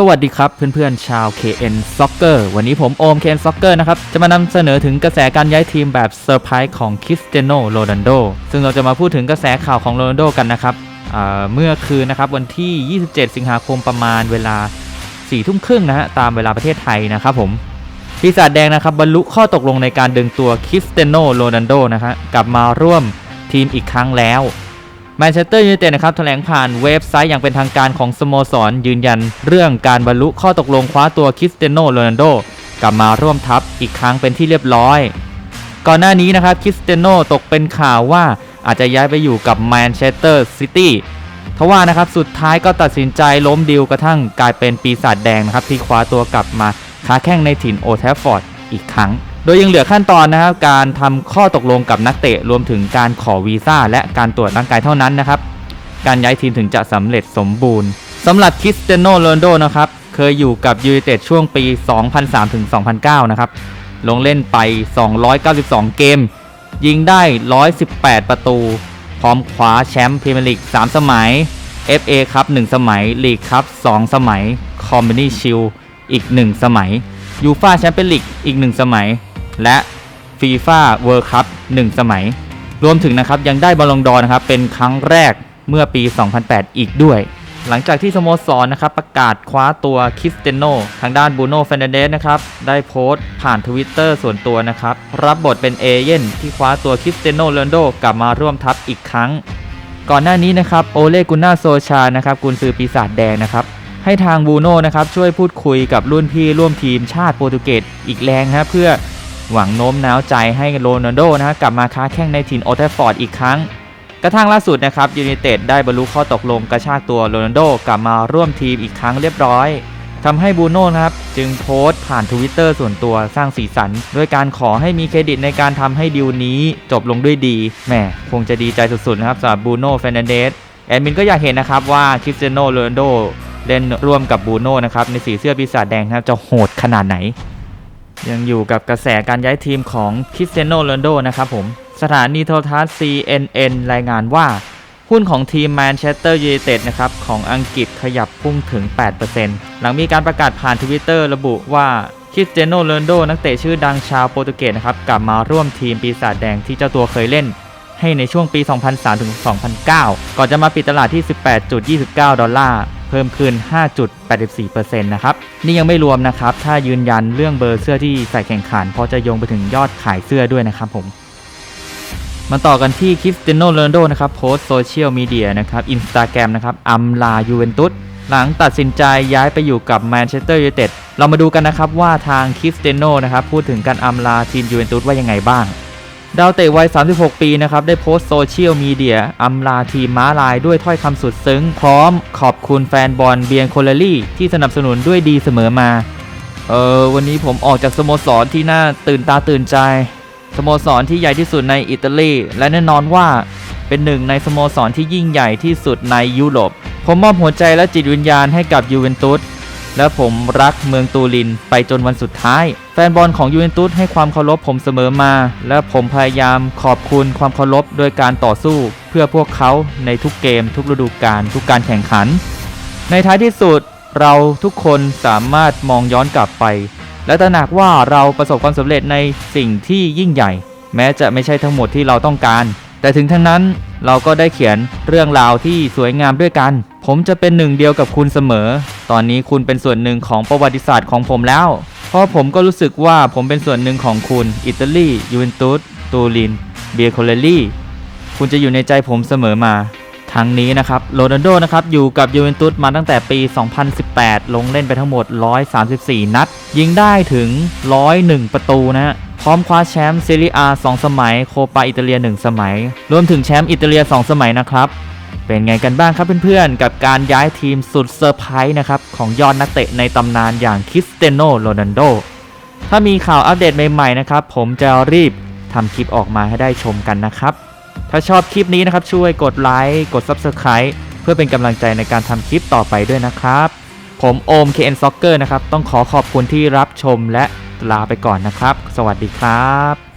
สวัสดีครับเพื่อนๆชาว KN Soccer วันนี้ผมโอม KN Soccer นะครับ จะมานำเสนอถึงกระแสการย้ายทีมแบบเซอร์ไพรส์ของคริสเตียโนโรนัลโดซึ่งเราจะมาพูดถึงกระแสข่าวของโรนัลโดกันนะครับอ่าเมื่อคืนนะครับวันที่ 27 สิงหาคมประมาณเวลา4ทุ่มครึ่งนะฮะตามเวลาประเทศไทยนะครับผมปีศาจแดงนะครับบรรลุข้อตกลงในการดึงตัวคริสเตียโนโรนัลโดนะครับกลับมาร่วมทีมอีกครั้งแล้ว แมนเชสเตอร์ยูไนเต็ดนะครับแถลงผ่านเว็บไซต์อย่างเป็นทางการของสโมสร ยืนยันเรื่องการบรรลุข้อตกลงคว้าตัวคริสเตียโนโรนัลโดกลับมาร่วมทัพอีกครั้งเป็นที่เรียบร้อย ก่อนหน้านี้นะครับคริสเตียโนตกเป็นข่าวว่าอาจจะย้ายไปอยู่กับแมนเชสเตอร์ซิตี้ทว่านะครับสุดท้ายก็ตัดสินใจล้มดีลกระทั่งกลายเป็นปีศาจแดงนะครับที่คว้าตัวกลับมาค้าแข่งในถิ่นโอแทฟฟอร์ดอีกครั้ง ดยยังเหลือขั้นตอนนะครับการทำข้อตกลงกับนักเตะรวมถึงการขอวีซ่าและการตรวจร่างกายเท่านั้นนะครับ การย้ายทีมถึงจะสำเร็จสมบูรณ์สำหรับคริสเตียโนโรนโดนะครับเคยอยู่กับยูไนเต็ดช่วงปี 2003ถึง2009 นะครับ ลงเล่นไป 292 เกม ยิงได้ 118 ประตู พร้อมคว้าแชมป์พรีเมียร์ลีก 3 สมัย FA ครับ 1 สมัย ลีกครับ 2 สมัย คอมบินีชิลอีก 1 สมัยยูฟาแชมเปี้ยนลีกอีก 1 สมัย และฟีฟ่าเวิร์คัพ1สมัย รวมถึงนะครับยังได้บอลลงดอนะครับเป็นครั้งแรกเมื่อปี 2008 อีกด้วย หลังจากที่สโมสรนนะครับประกาศคว้าตัวคริสเตโนทางด้านบูโน่เฟนเดสนะครับได้โพสต์ผ่านทวิตเตอร์ส่วนตัวนะครับรับบทเป็นเอเย่นที่คว้าตัวคริสเตโนโรนโดกลับมาร่วมทัพอีกครั้ง ก่อนหน้านี้นะครับโอเลกุน่าโซชานะครับกุนซือปีศาจแดงนะครับให้ทางบูโน่นะครับช่วยพูดคุยกับรุ่นพี่ร่วมทีมชาติโปรตุเกสอีกแรงนะครับเพื่อ หวังโน้มน้าวใจให้โรนัลโดนะครับกลับมาค้าแข่งในถิ่นโอเทฟฟอร์ดอีกครั้ง กระทั่งล่าสุดนะครับยูไนเต็ดได้บรรลุข้อตกลงกระชากตัวโรนัลโดกลับมาร่วมทีมอีกครั้งเรียบร้อยทำให้บูโน่นะครับจึงโพสต์ผ่านทวิตเตอร์ส่วนตัวสร้างสีสันด้วยการขอให้มีเครดิตในการทำให้ดีลนี้จบลงด้วยดีแหมคงจะดีใจสุดๆนะครับสำหรับบูโน่เฟรนเดสแอดมินก็อยากเห็นนะครับว่าคริสเตียโนโรนัลโดเล่นร่วมกับบูโน่นะครับในสีเสื้อปีศาจแดงนะครับจะโหดขนาดไหน ยังอยู่กับกระแสการย้ายทีมของคริสเตียโนโรนโดนะครับผม สถานีโทรทัศน์ CNN รายงานว่า หุ้นของทีมแมนเชสเตอร์ยูไนเต็ดนะครับ ของอังกฤษขยับพุ่งถึง 8%หลังมีการประกาศผ่านทวิตเตอร์ระบุว่าคริสเตียโนโรนโดนักเตะชื่อดังชาวโปรตุเกสนะครับ กลับมาร่วมทีมปีศาจแดงที่เจ้าตัวเคยเล่น ให้ในช่วงปี 2003-2009 ก่อนจะมาปิดตลาดที่ 18.29 ดอลลาร์ เพิ่มขึ้น 5.84%นะครับ นี่ยังไม่รวมนะครับ ถ้ายืนยันเรื่องเบอร์เสื้อที่ใส่แข่งขันพราะจะโยงไปถึงยอดขายเสื้อด้วยนะครับผมมาต่อกันที่คริสเตียโนโรนัลโดนะครับโพสต์โซเชียลมีเดียนะครับอินสตาแกรมนะครับอัมลายูเวนตุสหลังตัดสินใจย้ายไปอยู่กับแมนเชสเตอร์ยูไนเต็ดเรามาดูกันนะครับว่าทางคริสเตียโนนะครับพูดถึงการอัมลาทีมยูเวนตุสว่ายังไงบ้าง ดาวเตะวัย 36 ปีนะครับ ได้โพสต์โซเชียลมีเดียอำลาทีมม้าลายด้วยถ้อยคำสุดซึ้ง พร้อมขอบคุณแฟนบอลเบียนโคลลี่ ที่สนับสนุนด้วยดีเสมอมา เออวันนี้ผมออกจากสโมสรที่น่าตื่นตาตื่นใจ สโมสรที่ใหญ่ที่สุดในอิตาลี และแน่นอนว่าเป็นหนึ่งในสโมสรที่ยิ่งใหญ่ที่สุดในยุโรป ผมมอบหัวใจและจิตวิญญาณให้กับยูเวนตุสและผมรักเมืองตูรินไปจนวันสุดท้าย แฟนบอลของยูเวนตุสให้ความเคารพผมเสมอมา และผมพยายามขอบคุณความเคารพโดยการต่อสู้ เพื่อพวกเขาในทุกเกม ทุกฤดูกาลทุกการแข่งขัน ในท้ายที่สุดเราทุกคนสามารถมองย้อนกลับไป และตระหนักว่าเราประสบความสำเร็จในสิ่งที่ยิ่งใหญ่ แม้จะไม่ใช่ทั้งหมดที่เราต้องการ แต่ถึงทั้งนั้นเราก็ได้เขียนเรื่องราวที่สวยงามด้วยกัน ผมจะเป็นหนึ่งเดียวกับคุณเสมอ ตอนนี้คุณเป็นส่วนหนึ่งของประวัติศาสตร์ของผมแล้ว เพราะผมก็รู้สึกว่าผมเป็นส่วนหนึ่งของคุณ อิตาลียูเวนตุสตูริน เบียโคเลลี่ คุณจะอยู่ในใจผมเสมอมาทั้งนี้นะครับโรนัลโดนะครับอยู่กับยูเวนตุสมาตั้งแต่ปี 2018 ลงเล่นไปทั้งหมด 134 นัด ยิงได้ถึง 101 ประตูนะฮะพร้อมคว้าแชมป์ซีรีอา2สมัย โคปาอิตาเลีย 1 สมัย รวมถึงแชมป์อิตาเลีย 2 สมัยนะครับ เป็นไงกันบ้างครับเพื่อนๆ กับการย้ายทีมสุดเซอร์ไพรส์นะครับ ของยอดนักเตะในตำนานอย่างคริสเตโนโรนัลโด ถ้ามีข่าวอัปเดตใหม่ๆนะครับ ผมจะรีบทำคลิปออกมาให้ได้ชมกันนะครับ ถ้าชอบคลิปนี้นะครับช่วยกดไลค์กด Subscribe เพื่อเป็นกำลังใจในการทำคลิปต่อไปด้วยนะครับ ผมโอม KN Soccer นะครับต้องขอขอบคุณที่รับชมและลาไปก่อนนะครับ สวัสดีครับ